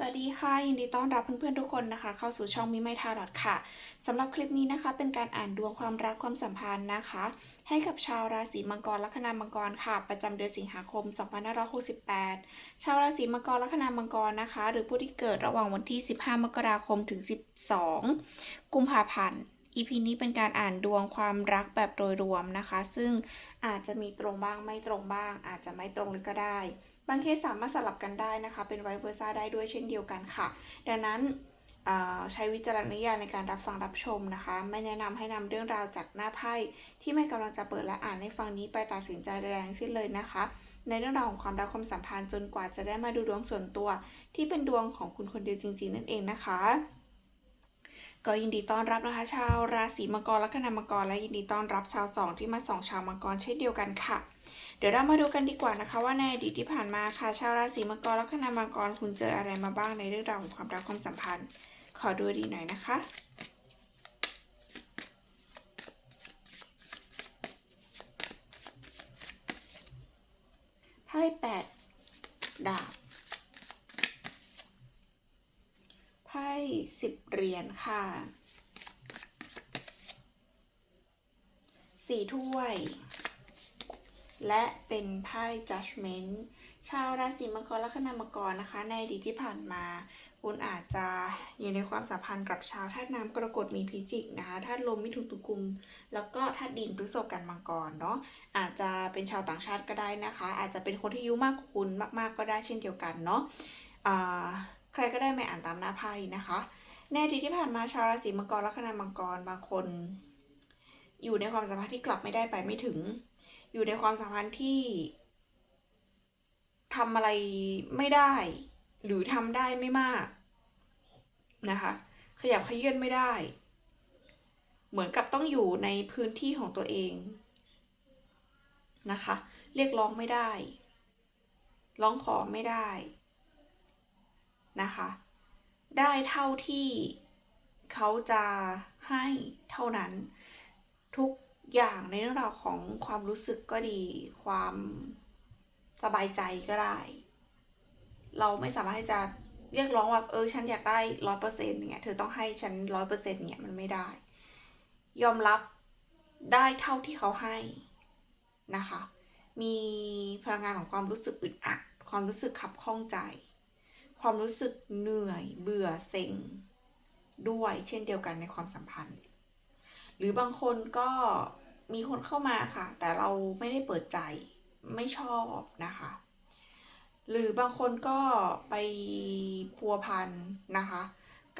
สวัสดีค่ะ ยินดีต้อนรับเพื่อนๆทุกคนนะคะ เข้าสู่ช่องมิไมทาดอทค่ะสำหรับคลิปนี้นะคะ เป็นการอ่านดวงความรักความสัมพันธ์นะคะ ให้กับชาวราศีมังกรลัคนามังกรค่ะ ประจำเดือนสิงหาคม 2568 ชาวราศีมังกรลัคนามังกรนะคะ หรือผู้ที่เกิดระหว่างวันที่ 15 มกราคมถึง 12 กุมภาพันธ์ EP นี้เป็นการอ่านดวงความรักแบบโดยรวมนะคะ ซึ่งอาจจะมีตรงบ้างไม่ตรงบ้าง อาจจะไม่ตรงเลยก็ได้ บางเคสสามารถสลับกันได้นะคะ เป็นไวเวอร์ซ่าได้ด้วยเช่นเดียวกันค่ะ ดังนั้นใช้วิจารณญาณในการรับฟังรับชมนะคะ ไม่แนะนำให้นำเรื่องราวจากหน้าไพ่ที่ไม่กำลังจะเปิดและอ่านในฟังนี้ไปตัดสินใจแรงสิ้นเลยนะคะ ในเรื่องราวของความรักความสัมพันธ์จนกว่าจะได้มาดูดวงส่วนตัว ที่เป็นดวงของคุณคนเดียวจริง ๆ นั่นเองนะคะก็ยินดีต้อนรับนะคะ ชาวราศีมังกรและคณามังกรและยินดีต้อนรับชาวสองที่มาส่องชาวมังกรเช่นเดียวกันค่ะ เดี๋ยวเรามาดูกันดีกว่านะคะ ว่าในอดีตที่ผ่านมาค่ะชาวราศีมังกรและคณามังกรคุณเจออะไรมาบ้างในเรื่องราวของความรักความสัมพันธ์ ขอดูดีหน่อยนะคะไพ่แปดดาบไพ่สิบเหรียญค่ะสี่ถ้วย และเป็นไพ่ judgment ชาวราศีมังกรและคณามังกรนะคะ ในอดีตที่ผ่านมา คุณอาจจะอยู่ในความสัมพันธ์กับชาวธาตุน้ำกรกฎมีพิจิกนะคะธาตุลมมิถุนตุกุม แล้วก็ธาตุดินพฤษภกันมังกรเนาะอาจจะเป็นชาวต่างชาติก็ได้นะคะ อาจจะเป็นคนที่อายุมากกว่าคุณมากๆก็ได้เช่นเดียวกันเนาะใครก็ได้ไม่อ่านตามหน้าไพ่นะคะในอดีตที่ผ่านมาชาวราศีมังกรและคณามังกรบางคน อยู่ในความสัมพันธ์ที่กลับไม่ได้ไปไม่ถึง อยู่ในความสัมพันธ์ที่ทำอะไรไม่ได้ หรือทำได้ไม่มากนะคะ ขยับขยื่นไม่ได้ เหมือนกับต้องอยู่ในพื้นที่ของตัวเองนะคะ เรียกร้องไม่ได้ ร้องขอไม่ได้นะคะ ได้เท่าที่เขาจะให้เท่านั้นทุก อย่างในเรื่องราวของความรู้สึกก็ดี ความสบายใจก็ได้ เราไม่สามารถที่จะเรียกร้องว่าเออฉันอยากได้ร้อยเปอร์เซ็นต์เนี่ยเธอต้องให้ฉันร้อยเปอร์เซ็นต์เนี่ยมันไม่ได้ ยอมรับได้เท่าที่เขาให้นะคะ มีพลังงานของความรู้สึกอึดอัด ความรู้สึกขับข้องใจ ความรู้สึกเหนื่อยเบื่อเซ็งด้วยเช่นเดียวกันในความสัมพันธ์ หรือบางคนก็มีคนเข้ามาค่ะ แต่เราไม่ได้เปิดใจไม่ชอบนะคะ หรือบางคนก็ไปพัวพันนะคะ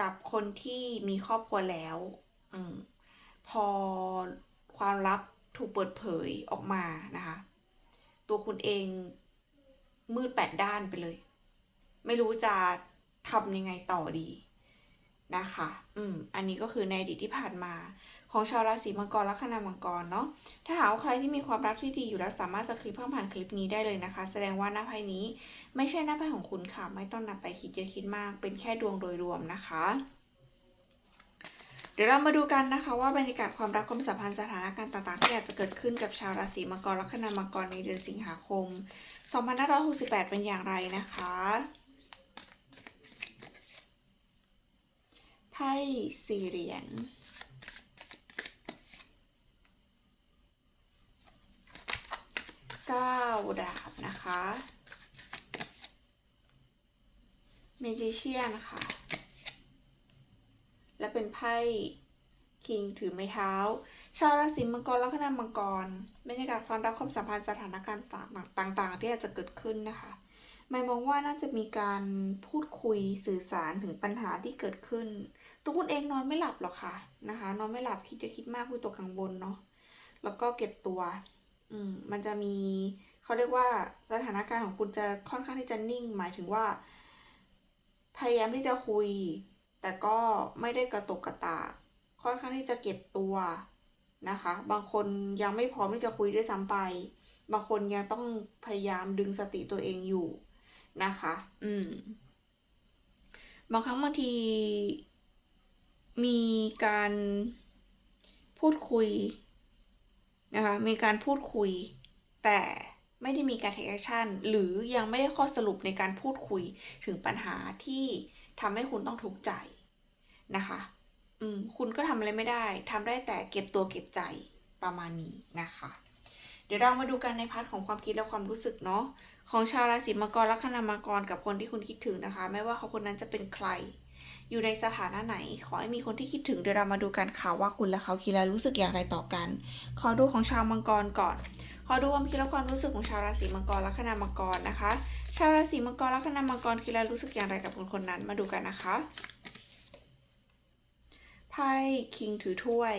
กับคนที่มีครอบครัวแล้วอพอความลับถูกเปิดเผยออกมานะคะ ตัวคุณเองมืดแปดด้านไปเลย ไม่รู้จะทำยังไงต่อดีนะคะ อืม อันนี้ก็คือในอดีตที่ผ่านมา ของชาวราศีมังกรและคณามังกรเนาะถ้าหากว่าใครที่มีความรักที่ดีอยู่แล้วสามารถสคริปต์ผ่านคลิปนี้ได้เลยนะคะ แสดงว่าหน้าไพ่นี้ไม่ใช่หน้าไพ่ของคุณค่ะ ไม่ต้องนำไปคิดเยอะคิดมาก เป็นแค่ดวงโดยรวมนะคะ เดี๋ยวเรามาดูกันนะคะ ว่าบรรยากาศความรักความสัมพันธ์สถานการณ์ต่างๆ ที่อาจจะเกิดขึ้นกับชาวราศีมังกรและคณามังกรในเดือนสิงหาคม 2568 เป็นอย่างไรนะคะไพ่สี่เหรียญ เก้าดาบนะคะเมจิเชียนค่ะ และเป็นไพ่คิงถือไม้เท้า ชาวราศีมังกรและคณะมังกรบรรยากาศความรักความสัมพันธ์สถานการณ์ต่างๆ ที่อาจจะเกิดขึ้นนะคะไม่มองว่าน่าจะมีการพูดคุยสื่อสารถึงปัญหาที่เกิดขึ้น ตัวคุณเองนอนไม่หลับหรอกค่ะนะคะ นอนไม่หลับคิดจะคิดมากคุยตัวกังวลเนาะแล้วก็เก็บตัว อืมมันจะมีเขาเรียกว่าสถานการณ์ของคุณจะค่อนข้างที่จะนิ่ง หมายถึงว่า พยายามที่จะคุย แต่ก็ไม่ได้กระตกกระตากค่อนข้างที่จะเก็บตัวนะคะ บางคนยังไม่พร้อมที่จะคุยด้วยซ้ำไป บางคนยังต้องพยายามดึงสติตัวเองอยู่นะคะ อืม บางครั้งบางที มีการพูดคุย นะคะมีการพูดคุย แต่ไม่ได้มีการ take action หรือยังไม่ได้ข้อสรุปในการพูดคุยถึงปัญหาที่ทำให้คุณต้องทุกข์ใจนะคะอืมคุณก็ทำอะไรไม่ได้ทำได้แต่เก็บตัวเก็บใจประมาณนี้นะคะ เดี๋ยวเรามาดูกันในพาร์ทของความคิดและความรู้สึกเนาะของชาวราศีมังกรลัคนามังกรกับคนที่คุณคิดถึงนะคะ ไม่ว่าเขาคนนั้นจะเป็นใคร อยู่ในสถานะไหน ขอให้มีคนที่คิดถึงเดี๋ยวเรามาดูกันค่ะว่าคุณและเขาคิดและรู้สึกอย่างไรต่อกัน ขอดูของชาวมังกรก่อน ขอดูความคิดและความรู้สึกของชาวราศีมังกรลัคนามังกรนะคะ ชาวราศีมังกรลัคนามังกรคิดและรู้สึกอย่างไรกับคนคนนั้นมาดูกันนะคะไพ่คิงถือถ้วย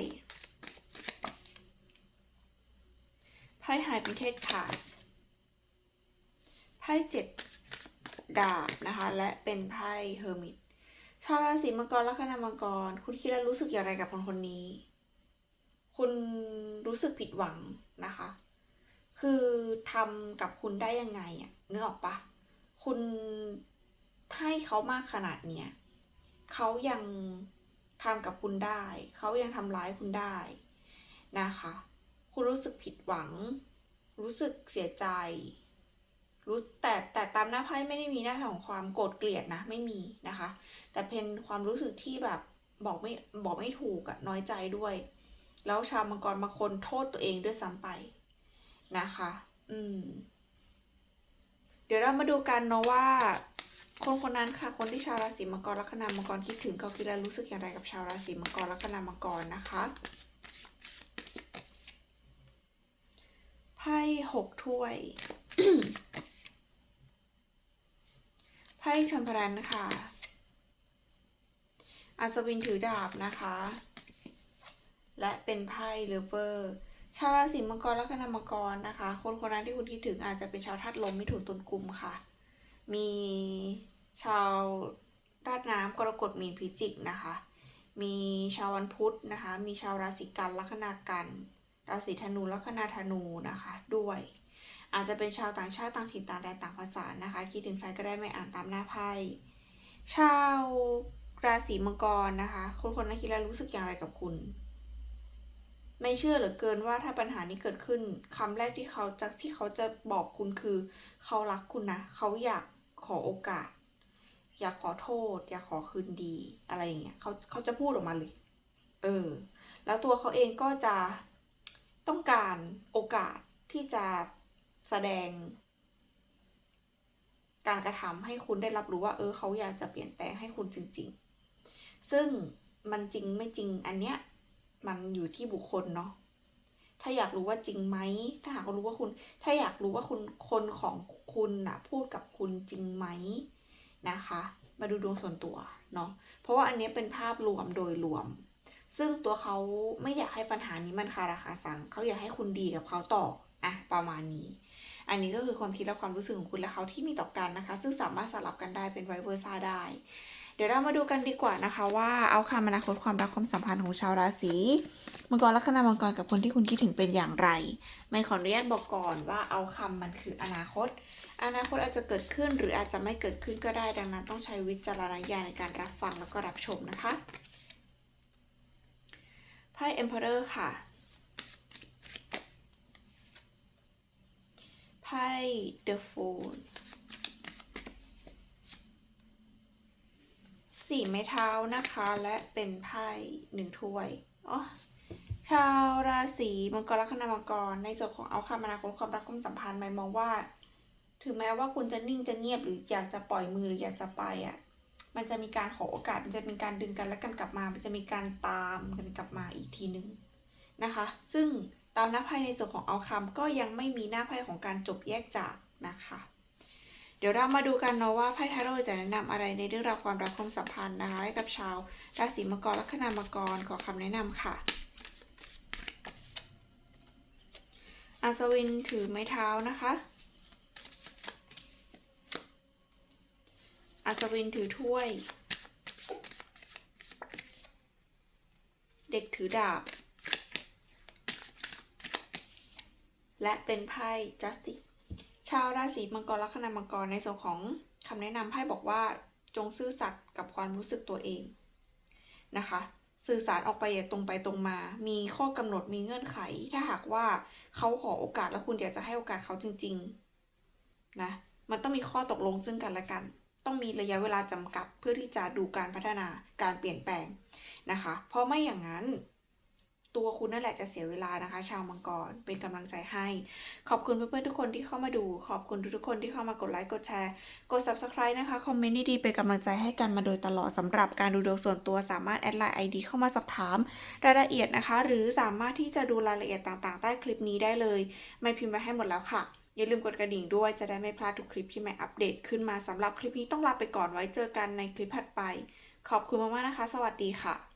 ไพ่หายเป็นเทศขาดไพ่เจ็ดดาบนะคะ และเป็นไพ่เฮอร์มิต ชาวราศีมังกรลัคนามังกร คุณคิดและรู้สึกอย่างไรกับคนคนนี้ คุณรู้สึกผิดหวังนะคะ คือทำกับคุณได้ยังไงอะนึกออกปะคุณให้เขามากขนาดเนี้ยเขายังทำกับคุณได้ เขายังทำร้ายคุณได้นะคะ คุณรู้สึกผิดหวัง รู้สึกเสียใจ รู้แต่แต่ตามหน้าไพ่ไม่ได้มีหน้าไพ่ของความโกรธเกลียดนะไม่มีนะคะ แต่เป็นความรู้สึกที่แบบบอกไม่บอกไม่ถูกอะน้อยใจด้วย แล้วชาวมังกรบางคนโทษตัวเองด้วยซ้ำไปนะคะ อืม เดี๋ยวเรามาดูกันเนาะว่า คนคนนั้นค่ะ คนที่ชาวราศีมังกรลัคนามังกรคิดถึงเขาคิดและรู้สึกอย่างไรกับชาวราศีมังกรลัคนามังกรนะคะไพ่หกถ้วย พ่ชมพรันค่ะ อัศวินถือดาบนะคะ และเป็นไพ่เลเวอร์ชาวราศีมังกรและคณามังกรนะคะ คนคนนั้นที่คุณคิดถึงอาจจะเป็นชาวธาตุลมมิถุนตุลกุมค่ะ มีชาวธาตุน้ำกรกฎมีนพิจิกนะคะ มีชาววันพุธนะคะ มีชาวราศีกันลัคนากัน ราศีธนูลัคนาธนูนะคะด้วย อาจจะเป็นชาวต่างชาติต่างถิ่นต่างแดนต่างภาษานะคะ คิดถึงใครก็ได้ไม่อ่านตามหน้าไพ่ชาวราศีมังกรนะคะคนคนนั้นคิดแล้วรู้สึกอย่างไรกับคุณ ไม่เชื่อเหลือเกินว่าถ้าปัญหานี้เกิดขึ้นคำแรกที่เขาจะที่เขาจะบอกคุณคือ เขารักคุณนะเขาอยากขอโอกาส อยากขอโทษ อยากขอคืนดีอะไรอย่างเงี้ยเขาเขาจะพูดออกมาเลยเออ แล้วตัวเขาเองก็จะต้องการโอกาสที่จะ แสดง การกระทำให้คุณได้รับรู้ว่า เออเขาอยากจะเปลี่ยนแปลงให้คุณจริง ๆ ซึ่งมันจริงไม่จริงอันเนี้ยมันอยู่ที่บุคคลเนาะถ้าอยากรู้ว่าจริงไหม ถ้าหากรู้ว่าคุณ ถ้าอยากรู้ว่าคุณคนของคุณนะพูดกับคุณจริงไหมนะคะ มาดูดวงส่วนตัวเนาะ เพราะว่าอันนี้เป็นภาพรวมโดยรวม ซึ่งตัวเขาไม่อยากให้ปัญหานี้มันคาราคาซัง เขาอยากให้คุณดีกับเขาต่ออะประมาณนี้ อันนี้ก็คือความคิดและความรู้สึกของคุณและเขาที่มีต่อกันนะคะ ซึ่งสามารถสลับกันได้เป็นไวเวอร์ซ่าได้ เดี๋ยวเรามาดูกันดีกว่านะคะว่าเอาคำอนาคตความรักความสัมพันธ์ของชาวราศีมังกรลัคนามังกรกับคนที่คุณคิดถึงเป็นอย่างไร ไม่ขออนุญาตบอกก่อนว่าเอาคำมันคืออนาคต อนาคตอาจจะเกิดขึ้นหรืออาจจะไม่เกิดขึ้นก็ได้ ดังนั้นต้องใช้วิจารณญาณในการรับฟังแล้วก็รับชมนะคะไพ่ Emperor ค่ะ ไพ่ The Fool สี่ไม้เท้านะคะ และเป็นไพ่หนึ่งถ้วยอ๋อชาวราศีมังกรลัคนามังกรในส่วนของเอาคำอนาคตความรักความสัมพันธ์หมายมองว่า ถึงแม้ว่าคุณจะนิ่งจะเงียบหรืออยากจะปล่อยมือหรืออยากจะไปอะ มันจะมีการขอโอกาสมันจะเป็นการดึงกันและกันกลับมา มันจะมีการตามกันกลับมาอีกทีนึงนะคะ ซึ่ง ตามหน้าไพ่ในส่วนของเอาคำก็ยังไม่มีหน้าไพ่ของการจบแยกจากนะคะ เดี๋ยวเรามาดูกันเนาะว่าไพ่ทาโร่จะแนะนำอะไรในเรื่องราวความรักความสัมพันธ์นะคะให้กับชาวราศีมังกรลัคนามังกรขอคำแนะนำค่ะอัศวินถือไม้เท้านะคะ อัศวินถือถ้วย เด็กถือดาบ และเป็นไพ่ justice ชาวราศีมังกรลัคนามังกรในส่วนของคำแนะนำไพ่บอกว่าจงซื่อสัตย์กับความรู้สึกตัวเองนะคะ สื่อสารออกไปอย่าตรงไปตรงมา มีข้อกำหนดมีเงื่อนไข ถ้าหากว่าเขาขอโอกาสแล้วคุณอยากจะให้โอกาสเขาจริงๆนะมันต้องมีข้อตกลงซึ่งกันและกัน ต้องมีระยะเวลาจำกัดเพื่อที่จะดูการพัฒนาการเปลี่ยนแปลงนะคะ เพราะไม่อย่างนั้น ตัวคุณนั่นแหละจะเสียเวลานะคะ ชาวมังกรเป็นกำลังใจให้ ขอบคุณเพื่อนๆทุกคนที่เข้ามาดู ขอบคุณทุกๆคนที่เข้ามากดไลค์กดแชร์ กด subscribe นะคะ คอมเมนต์ดีๆเป็นกำลังใจให้กันมาโดยตลอดสำหรับการดูดวงส่วนตัวสามารถแอดไลน์ ID เข้ามาสอบถามรายละเอียดนะคะ หรือสามารถที่จะดูรายละเอียดต่างๆ ใต้คลิปนี้ได้เลย ไม่พิมพ์ไว้ให้หมดแล้วค่ะ อย่าลืมกดกระดิ่งด้วยจะได้ไม่พลาดทุกคลิปที่แม่อัปเดตขึ้นมาสำหรับคลิปนี้ต้องลาไปก่อนไว้เจอกันในคลิปถัดไป ขอบคุณมากๆนะคะ สวัสดีค่ะ